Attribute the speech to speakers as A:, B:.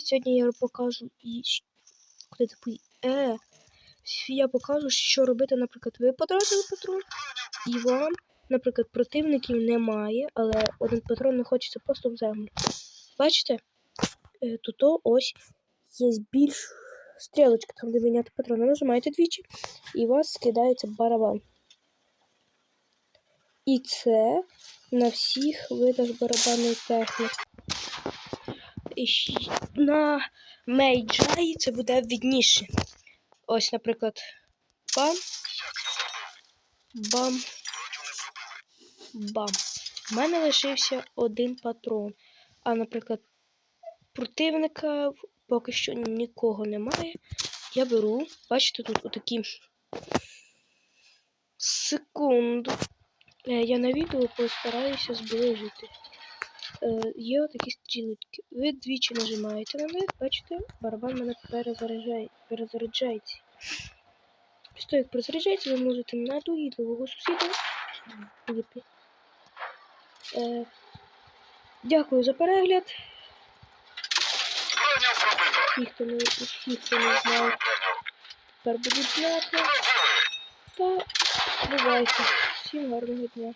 A: Сьогодні я покажу і куди ти Е, я покажу, що робити, наприклад, ви потратили патрон, і вам, наприклад, противників немає, але один патрон не хочеться просто в землю. Бачите? Е, Тут ось є більш стрілочка, там де міняти патрони. Нажимаєте двічі, і у вас скидається барабан. І це на всіх видах барабанної техніки. На Мейджаї це буде відніше. Ось, наприклад, бам. Бам. Бам. У мене лишився один патрон. А, наприклад, противника поки що нікого немає. Я беру, бачите, тут отакі. Секунду. Е, Я на відео постараюся зближити. Е, є отакі стрілочки. Ви двічі нажимаєте на них, бачите, барабан мене перезаряджає, перезаряджається. Після перезаряджається, ви можете на доїдливого сусіда. Випі. Е, дякую за перегляд. Ті, хто не, ті, хто не знає, тепер будуть знати. Та бувайте. Всім гарного дня.